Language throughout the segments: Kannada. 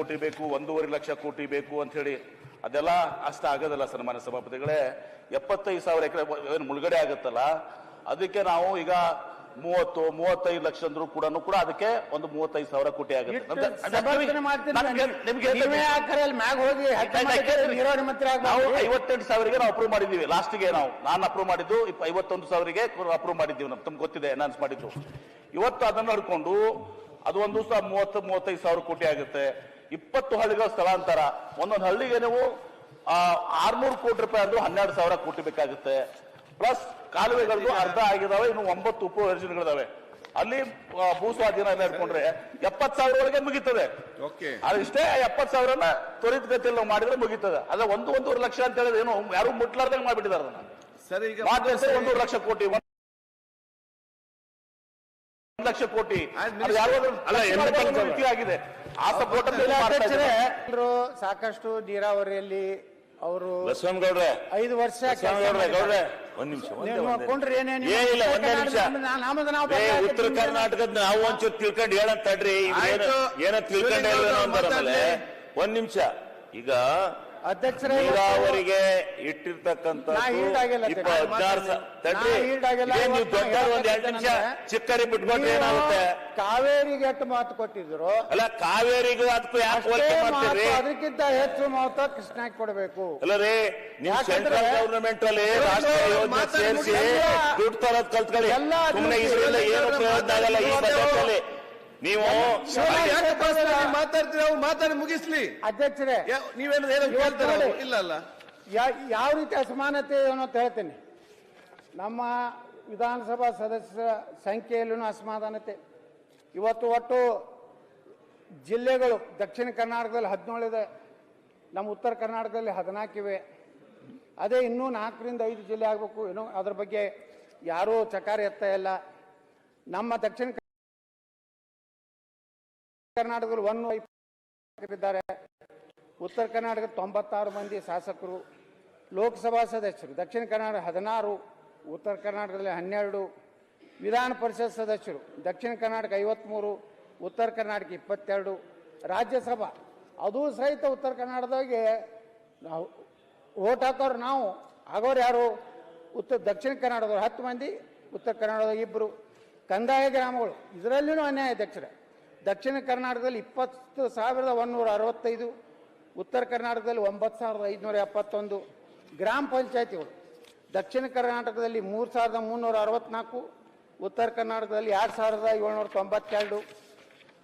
ಕೋಟಿ ಬೇಕು ಒಂದೂವರೆ ಲಕ್ಷ ಕೋಟಿ ಬೇಕು ಅಂತ ಹೇಳಿ ಅದೆಲ್ಲ ಅಷ್ಟ ಆಗೋದಿಲ್ಲ ಸನ್ಮಾನ್ಯ ಸಭಾಪತಿಗಳೇ. ಎಪ್ಪತ್ತೈದು ಸಾವಿರ ಎಕರೆ ಏನು ಮುಳುಗಡೆ ಆಗುತ್ತಲ್ಲ ಅದಕ್ಕೆ ನಾವು ಈಗ ಮೂವತ್ತು ಮೂವತ್ತೈದು ಲಕ್ಷ ಅಂದ್ರೂ ಕೂಡ ಕೂಡ ಅದಕ್ಕೆ ಒಂದು ಮೂವತ್ತೈದು ಸಾವಿರ ಕೋಟಿ ಐವತ್ತೆಂಟು ಸಾವಿರಗೆ ನಾವು ಅಪ್ರೂವ್ ಮಾಡಿದ್ದೀವಿ. ಲಾಸ್ಟ್ಗೆ ನಾವು. ನಾನು ಅಪ್ರೂವ್ ಮಾಡಿದ್ದು ಐವತ್ತೊಂದು ಸಾವಿರಗೆ ಅಪ್ರೂವ್ ಮಾಡಿದ್ದೀವಿ ನಮ್ಗೆ. ತಮ್ಗೆ ಗೊತ್ತಿದೆ ಅನೌನ್ಸ್ ಮಾಡಿದ್ದು. ಇವತ್ತು ಅದನ್ನು ನೋಡಿಕೊಂಡು ಅದು ಒಂದು ಮೂವತ್ತು ಮೂವತ್ತೈದು ಸಾವಿರ ಕೋಟಿ ಆಗುತ್ತೆ. ಇಪ್ಪತ್ತು ಹಳ್ಳಿಗಳ ಸ್ಥಳಾಂತರ. ಒಂದೊಂದು ಹಳ್ಳಿಗೆ ನೀವು ಆರ್ನೂರು ಕೋಟಿ ರೂಪಾಯಿ ಅಂದ್ರೆ ಹನ್ನೆರಡು ಸಾವಿರ ಕೋಟಿ ಬೇಕಾಗುತ್ತೆ. ಪ್ಲಸ್ ಕಾಲುವೆಗಳಿಗೂ ಅರ್ಧ ಆಗಿದಾವೆ ಇನ್ನು ಒಂಬತ್ತು ಉಪ ಯೋಜನೆಗಳಿದಾವೆ ಅಲ್ಲಿ ಆ, ಭೂ ಸ್ವಾಧೀನ ಎಲ್ಲ ಇಟ್ಕೊಂಡ್ರೆ ಎಪ್ಪತ್ತು ಸಾವಿರ ಒಳಗೆ ಮುಗೀತದೆ. ಓಕೆ. ಎಪ್ಪತ್ ಸಾವಿರನ ತ್ವರಿತ ಗತಿಯಲ್ಲಿ ನಾವು ಮಾಡಿದ್ರೆ ಮುಗೀತದೆ. ಅದ ಒಂದು ಒಂದೂವರೆ ಲಕ್ಷ ಅಂತ ಹೇಳಿದ್ರೆ ಏನು ಯಾರು ಮುಟ್ಲಾರ್ದಂಗೆ ಮಾಡ್ಬಿಟ್ಟಿದ್ದಾರೆ ಅದನ್ನ. ಸರಿ ಒಂದೂವರೆ ಲಕ್ಷ ಕೋಟಿ ತನಕ? ಕೋಟಿ. ಆಗಿದೆ. ಆ ಸಪೋರ್ಟ್ ಸಾಕಷ್ಟು ನೀರಾವರಿಯಲ್ಲಿ ಅವರು ಬಸವನಗೌಡ್ರೆ. ಐದು ವರ್ಷ ಗೌಡ್ರೆ ಒಂದ್ ನಿಮಿಷ ಏನಿಲ್ಲ ಒಂದೇ. ನಿಮಿಷ. ಕರ್ನಾಟಕದ ನಾ- ನಾವು ಉತ್ತರ. ಕರ್ನಾಟಕದ ನಾವು ಒಂಚೂರು ತಿಳ್ಕೊಂಡು ಹೇಳಂತ ತಡ್ರಿ. ಇವ್ರು ಏನೋ- ತಿಳ್ಕೊಂಡು. ಒಂದ್ ನಿಮಿಷ. ಈಗ ಅಧ್ಯಕ್ಷರೇ ನೀರಾವರಿಗೆ ಇಟ್ಟಿರ್ತಕ್ಕಂಥ ಚಿಕ್ಕರಿ ಬಿಟ್ಕೊಟ್ರೆ ನೀವು ಏನಾಗುತ್ತೆ? ಕಾವೇರಿಗೆ ಎಷ್ಟು ಮಾತು ಕೊಟ್ಟಿದ್ರು? ಅಲ್ಲ ಕಾವೇರಿಗೂ ಅದಕ್ಕೂ ಯಾಕೆ ಅದಕ್ಕಿಂತ ಹೆಚ್ಚು ಮಾತು ಕೃಷ್ಣ ಕೊಡಬೇಕು. ಅಲ್ಲ ರೀ ನೀವು ಸೆಂಟ್ರಲ್ ಗವರ್ನಮೆಂಟ್ ಅಲ್ಲಿ ರಾಷ್ಟ್ರೀಯ ಯೋಜನೆ ಸೇರಿಸಿ. ದುಡ್ಡು ತರೋದ್ ಕಲ್ತ್ಕೊಳ್ಳಿ. ಎಲ್ಲ ಏನು ಪ್ರಯೋಜನ ಆಗಲ್ಲ ಈ ಬಜೆಟ್ ಅಲ್ಲಿ. ನೀವು ಮಾತಾಡ್ತೀರ? ಅವ್ರು ಮಾತಾಡಿ ಮುಗಿಸ್ಲಿ. ಅಧ್ಯಕ್ಷರೇ ನೀವೇನು ಇಲ್ಲ ಅಲ್ಲ. ಯಾವ ರೀತಿ ಅಸಮಾನತೆ ಏನು ಅಂತ ಹೇಳ್ತೀನಿ. ನಮ್ಮ ವಿಧಾನಸಭಾ ಸದಸ್ಯರ ಸಂಖ್ಯೆಯಲ್ಲೂ ಅಸಮಾಧಾನತೆ ಇವತ್ತು ಒಟ್ಟು ಜಿಲ್ಲೆಗಳು ದಕ್ಷಿಣ ಕರ್ನಾಟಕದಲ್ಲಿ ಹದಿನೇಳು ಇದೆ ನಮ್ಮ ಉತ್ತರ ಕರ್ನಾಟಕದಲ್ಲಿ ಹದಿನಾಲ್ಕಿವೆ. ಅದೇ ಇನ್ನೂ ನಾಲ್ಕರಿಂದ ಐದು ಜಿಲ್ಲೆ ಆಗಬೇಕು. ಏನೋ ಅದ್ರ ಬಗ್ಗೆ ಯಾರೂ ಚಕಾರ ಎತ್ತ ಇಲ್ಲ. ನಮ್ಮ ದಕ್ಷಿಣ ಕರ್ನಾಟಕದಲ್ಲಿ ಒನ್ ಇದ್ದಾರೆ ಉತ್ತರ ಕರ್ನಾಟಕ ತೊಂಬತ್ತಾರು ಮಂದಿ ಶಾಸಕರು, ಲೋಕಸಭಾ ಸದಸ್ಯರು, ದಕ್ಷಿಣ ಕರ್ನಾಟಕ ಹದಿನಾರು, ಉತ್ತರ ಕರ್ನಾಟಕದಲ್ಲಿ ಹನ್ನೆರಡು, ವಿಧಾನ ಪರಿಷತ್ ಸದಸ್ಯರು, ದಕ್ಷಿಣ ಕರ್ನಾಟಕ ಐವತ್ತ್ಮೂರು ಉತ್ತರ ಕರ್ನಾಟಕ ಇಪ್ಪತ್ತೆರಡು, ರಾಜ್ಯಸಭಾ, ಅದು ಸಹಿತ ಉತ್ತರ ಕರ್ನಾಟಕದಾಗೆ ನಾವು ಓಟ್ ಹಾಕೋರು ನಾವು. ಆಗೋರು ಯಾರು? ಉತ್ತರ, ದಕ್ಷಿಣ ಕನ್ನಡದವ್ರು ಹತ್ತು ಮಂದಿ, ಉತ್ತರ ಕನ್ನಡದಾಗ ಇಬ್ಬರು ಕಂದಾಯ ಗ್ರಾಮಗಳು, ಇದರಲ್ಲಿನೂ ಅನ್ಯಾಯ ಅಧ್ಯಕ್ಷರೇ ದಕ್ಷಿಣ ಕರ್ನಾಟಕದಲ್ಲಿ ಇಪ್ಪತ್ತು ಸಾವಿರದ ಒಂದೂರ ಅರವತ್ತೈದು, ಉತ್ತರ ಕರ್ನಾಟಕದಲ್ಲಿ ಒಂಬತ್ತು ಸಾವಿರದ ಐದುನೂರ ಎಪ್ಪತ್ತೊಂದು, ಗ್ರಾಮ ಪಂಚಾಯತಿಗಳು. ದಕ್ಷಿಣ ಕರ್ನಾಟಕದಲ್ಲಿ ಮೂರು ಸಾವಿರದ ಮುನ್ನೂರ ಅರವತ್ನಾಲ್ಕು, ಉತ್ತರ ಕರ್ನಾಟಕದಲ್ಲಿ ಎರಡು ಸಾವಿರದ ಏಳ್ನೂರ ತೊಂಬತ್ತೆರಡು.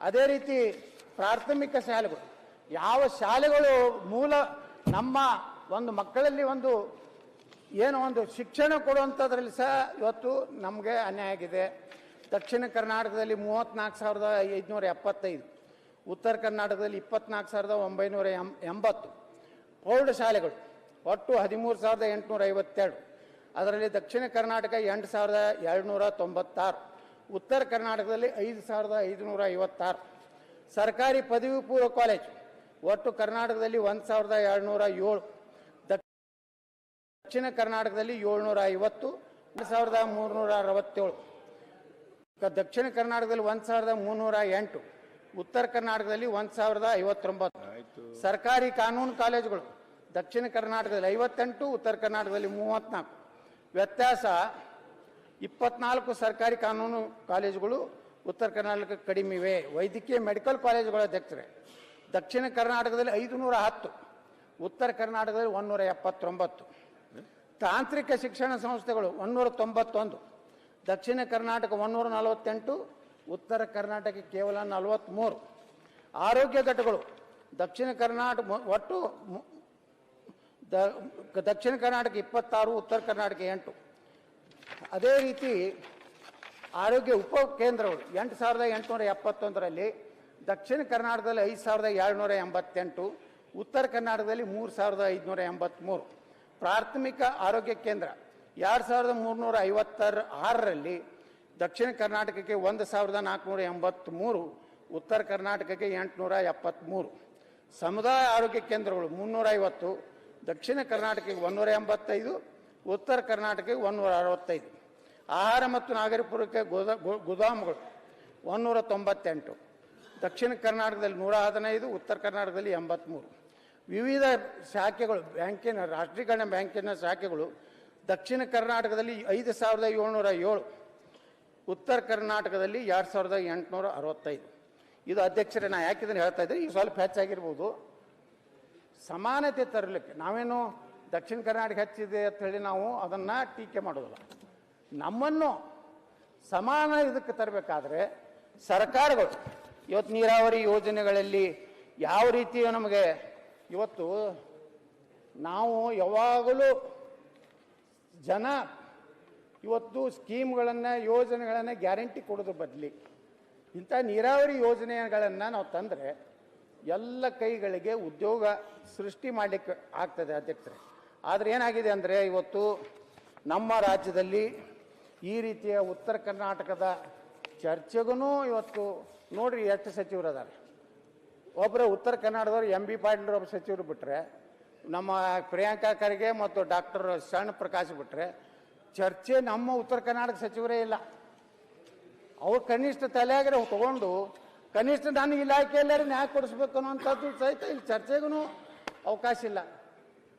ಅದೇ ರೀತಿ ಪ್ರಾಥಮಿಕ ಶಾಲೆಗಳು. ಯಾವ ಶಾಲೆಗಳು ಮೂಲ ನಮ್ಮ ಒಂದು ಮಕ್ಕಳಲ್ಲಿ ಒಂದು ಏನು ಒಂದು ಶಿಕ್ಷಣ ಕೊಡುವಂಥದ್ರಲ್ಲಿ ಸಹ ಇವತ್ತು ನಮಗೆ ಅನ್ಯಾಯ ಆಗಿದೆ. ದಕ್ಷಿಣ ಕರ್ನಾಟಕದಲ್ಲಿ ಮೂವತ್ತ್ನಾಲ್ಕು ಸಾವಿರದ ಐದುನೂರ ಎಪ್ಪತ್ತೈದು, ಉತ್ತರ ಕರ್ನಾಟಕದಲ್ಲಿ ಇಪ್ಪತ್ನಾಲ್ಕು ಸಾವಿರದ ಒಂಬೈನೂರ ಎಂ, ಎಂಬತ್ತು ಪ್ರೌಢಶಾಲೆಗಳು ಒಟ್ಟು ಹದಿಮೂರು ಸಾವಿರದ ಎಂಟುನೂರ ಐವತ್ತೆರಡು. ಅದರಲ್ಲಿ ದಕ್ಷಿಣ ಕರ್ನಾಟಕ ಎಂಟು ಸಾವಿರದ ಎರಡುನೂರ ತೊಂಬತ್ತಾರು, ಉತ್ತರ ಕರ್ನಾಟಕದಲ್ಲಿ ಐದು ಸಾವಿರದ ಐದುನೂರ ಐವತ್ತಾರು. ಸರ್ಕಾರಿ ಪದವಿ ಪೂರ್ವ ಕಾಲೇಜು ಒಟ್ಟು ಕರ್ನಾಟಕದಲ್ಲಿ ಒಂದು ಸಾವಿರದ ಎರಡುನೂರ ಏಳು ದಕ್ಷಿಣ ಕರ್ನಾಟಕದಲ್ಲಿ ಏಳ್ನೂರ ಐವತ್ತು ಎರಡು ಸಾವಿರದ ಮೂರುನೂರ ಅರವತ್ತೇಳು. ದಕ್ಷಿಣ ಕರ್ನಾಟಕದಲ್ಲಿ ಒಂದು ಸಾವಿರದ ಮುನ್ನೂರ ಎಂಟು ಉತ್ತರ ಕರ್ನಾಟಕದಲ್ಲಿ ಒಂದು ಸಾವಿರದ ಐವತ್ತೊಂಬತ್ತು. ಸರ್ಕಾರಿ ಕಾನೂನು ಕಾಲೇಜುಗಳು ದಕ್ಷಿಣ ಕರ್ನಾಟಕದಲ್ಲಿ ಐವತ್ತೆಂಟು ಉತ್ತರ ಕರ್ನಾಟಕದಲ್ಲಿ ಮೂವತ್ತ್ನಾಲ್ಕು. ವ್ಯತ್ಯಾಸ ಇಪ್ಪತ್ನಾಲ್ಕು ಸರ್ಕಾರಿ ಕಾನೂನು ಕಾಲೇಜುಗಳು ಉತ್ತರ ಕರ್ನಾಟಕ ಕಡಿಮೆ ಇವೆ ವೈದ್ಯಕೀಯ ಮೆಡಿಕಲ್ ಕಾಲೇಜುಗಳ ಅಧ್ಯಕ್ಷರೆ. ದಕ್ಷಿಣ ಕರ್ನಾಟಕದಲ್ಲಿ ಐದುನೂರ ಹತ್ತು ಉತ್ತರ ಕರ್ನಾಟಕದಲ್ಲಿ ಒಂದೂರ ಎಪ್ಪತ್ತೊಂಬತ್ತು. ತಾಂತ್ರಿಕ ಶಿಕ್ಷಣ ಸಂಸ್ಥೆಗಳು ಒಂದೂರ ತೊಂಬತ್ತೊಂದು. ದಕ್ಷಿಣ ಕರ್ನಾಟಕ ಒಂದೂರ ನಲವತ್ತೆಂಟು, ಉತ್ತರ ಕರ್ನಾಟಕ ಕೇವಲ ನಲವತ್ತ್ಮೂರು ಆರೋಗ್ಯ ಘಟಕಗಳು, ದಕ್ಷಿಣ ಕರ್ನಾಟಕ ಒಟ್ಟು ದಕ್ಷಿಣ ಕರ್ನಾಟಕ ಇಪ್ಪತ್ತಾರು, ಉತ್ತರ ಕರ್ನಾಟಕ ಎಂಟು. ಅದೇ ರೀತಿ ಆರೋಗ್ಯ ಉಪ ಕೇಂದ್ರಗಳು, ಎಂಟು ಸಾವಿರದ ಎಂಟುನೂರ ಎಪ್ಪತ್ತೊಂದರಲ್ಲಿ ದಕ್ಷಿಣ ಕರ್ನಾಟಕದಲ್ಲಿ ಐದು ಸಾವಿರದ ಏಳ್ನೂರ ಎಂಬತ್ತೆಂಟು, ಉತ್ತರ ಕರ್ನಾಟಕದಲ್ಲಿ ಮೂರು ಸಾವಿರದ ಐದುನೂರ ಎಂಬತ್ತ್ಮೂರು ಪ್ರಾಥಮಿಕ ಆರೋಗ್ಯ ಕೇಂದ್ರ ಎರಡು ಸಾವಿರದ ಮೂರುನೂರ ಐವತ್ತರ ಆರರಲ್ಲಿ ದಕ್ಷಿಣ ಕರ್ನಾಟಕಕ್ಕೆ ಒಂದು ಸಾವಿರದ ನಾಲ್ಕುನೂರ ಎಂಬತ್ತ್ಮೂರು ಉತ್ತರ ಕರ್ನಾಟಕಕ್ಕೆ ಎಂಟುನೂರ ಎಪ್ಪತ್ತ್ಮೂರು ಸಮುದಾಯ ಆರೋಗ್ಯ ಕೇಂದ್ರಗಳು ಮುನ್ನೂರ ಐವತ್ತು, ದಕ್ಷಿಣ ಕರ್ನಾಟಕಕ್ಕೆ ಒಂದೂರ ಎಂಬತ್ತೈದು, ಉತ್ತರ ಕರ್ನಾಟಕಕ್ಕೆ ಒಂದೂರ ಅರವತ್ತೈದು. ಆಹಾರ ಮತ್ತು ನಾಗರಿಕ ಪೂರೈಕೆ ಗೋದ ಗೋದಾಮುಗಳು ಒಂದೂರ ತೊಂಬತ್ತೆಂಟು. ದಕ್ಷಿಣ ಕರ್ನಾಟಕದಲ್ಲಿ ನೂರ ಹದಿನೈದು, ಉತ್ತರ ಕರ್ನಾಟಕದಲ್ಲಿ ಎಂಬತ್ತ್ಮೂರು ವಿವಿಧ ಶಾಖೆಗಳು, ಬ್ಯಾಂಕಿನ, ರಾಷ್ಟ್ರೀಕರಣ ಬ್ಯಾಂಕಿನ ಶಾಖೆಗಳು ದಕ್ಷಿಣ ಕರ್ನಾಟಕದಲ್ಲಿ ಐದು ಸಾವಿರದ ಏಳ್ನೂರ ಏಳು, ಉತ್ತರ ಕರ್ನಾಟಕದಲ್ಲಿ ಎರಡು ಸಾವಿರದ ಎಂಟುನೂರ ಅರವತ್ತೈದು. ಇದು ಅಧ್ಯಕ್ಷರೇ, ನಾ ಯಾಕೆ ಇದನ್ನು ಹೇಳ್ತಾ ಇದ್ದೆ ಈಗ ಸ್ವಲ್ಪ ಹೆಚ್ಚಾಗಿರ್ಬೋದು. ಸಮಾನತೆ ತರಲಿಕ್ಕೆ ನಾವೇನು ದಕ್ಷಿಣ ಕರ್ನಾಟಕ ಹೆಚ್ಚಿದೆ ಅಂತ ಹೇಳಿ ನಾವು ಅದನ್ನು ಟೀಕೆ ಮಾಡೋದಿಲ್ಲ. ನಮ್ಮನ್ನು ಸಮಾನ ಇದಕ್ಕೆ ತರಬೇಕಾದ್ರೆ ಸರ್ಕಾರಗಳು, ಇವತ್ತು ನೀರಾವರಿ ಯೋಜನೆಗಳಲ್ಲಿ ಯಾವ ರೀತಿ ನಮಗೆ ಇವತ್ತು ನಾವು ಯಾವಾಗಲೂ ಜನ ಇವತ್ತು ಸ್ಕೀಮ್ಗಳನ್ನು, ಯೋಜನೆಗಳನ್ನು ಗ್ಯಾರಂಟಿ ಕೊಡೋದು ಬದಲಿ ಇಂಥ ನೀರಾವರಿ ಯೋಜನೆಗಳನ್ನು ನಾವು ತಂದರೆ ಎಲ್ಲ ಕೈಗಳಿಗೆ ಉದ್ಯೋಗ ಸೃಷ್ಟಿ ಮಾಡಲಿಕ್ಕೆ ಆಗ್ತದೆ ಅಧ್ಯಕ್ಷರೇ ಆದರೆ ಏನಾಗಿದೆ ಅಂದರೆ ಇವತ್ತು ನಮ್ಮ ರಾಜ್ಯದಲ್ಲಿ ಈ ರೀತಿಯ ಉತ್ತರ ಕರ್ನಾಟಕದ ಚರ್ಚೆಗೂ ಇವತ್ತು ನೋಡಿರಿ ಎಷ್ಟು ಸಚಿವರು ಅದಾರೆ ಒಬ್ಬರು ಉತ್ತರ ಕನ್ನಡದವ್ರು ಎಂ ಬಿ ಪಾಟೀಲ್ ಒಬ್ಬ ಸಚಿವರು ಬಿಟ್ಟರೆ ನಮ್ಮ ಪ್ರಿಯಾಂಕಾ ಖರ್ಗೆ ಮತ್ತು ಡಾಕ್ಟರ್ ಶರಣ್ ಪ್ರಕಾಶ್ ಬಿಟ್ಟರೆ ಚರ್ಚೆ ನಮ್ಮ ಉತ್ತರ ಕರ್ನಾಟಕ ಸಚಿವರೇ ಇಲ್ಲ. ಅವ್ರು ಕನಿಷ್ಠ ತಲೆಯಾಗರೆ ತಗೊಂಡು ಕನಿಷ್ಠ ನಾನು ಇಲಾಖೆಯಲ್ಲೇ ನ್ಯಾಯ ಕೊಡಿಸ್ಬೇಕು ಅನ್ನೋಂಥದ್ದು ಸಹಿತ ಇಲ್ಲಿ ಚರ್ಚೆಗೂ ಅವಕಾಶ ಇಲ್ಲ.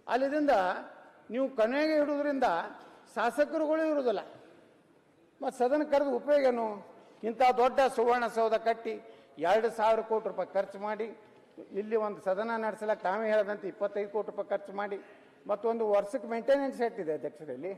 ಅಲ್ಲಿದಿಂದ ನೀವು ಕೊನೆಗೆ ಇಡೋದ್ರಿಂದ ಶಾಸಕರುಗಳು ಇರುವುದಿಲ್ಲ. ಮತ್ತು ಸದನ ಕರೆದು ಉಪಯೋಗ ಏನು ಇಂಥ ದೊಡ್ಡ ಸುವರ್ಣಸೌಧ ಕಟ್ಟಿ ಎರಡು ಸಾವಿರ ಕೋಟಿ ರೂಪಾಯಿ ಖರ್ಚು ಮಾಡಿ ಇಲ್ಲಿ ಒಂದು ಸದನ ನಡೆಸಲಕ್ಕೆ ತಾವೇ ಹೇಳದಂತೆ ಇಪ್ಪತ್ತೈದು ಕೋಟಿ ರೂಪಾಯಿ ಖರ್ಚು ಮಾಡಿ ಮತ್ತೊಂದು ವರ್ಷಕ್ಕೆ ಮೇಂಟೆನೆನ್ಸ್ ಹೇಳ್ತಿದೆ ಅಧ್ಯಕ್ಷರಲ್ಲಿ.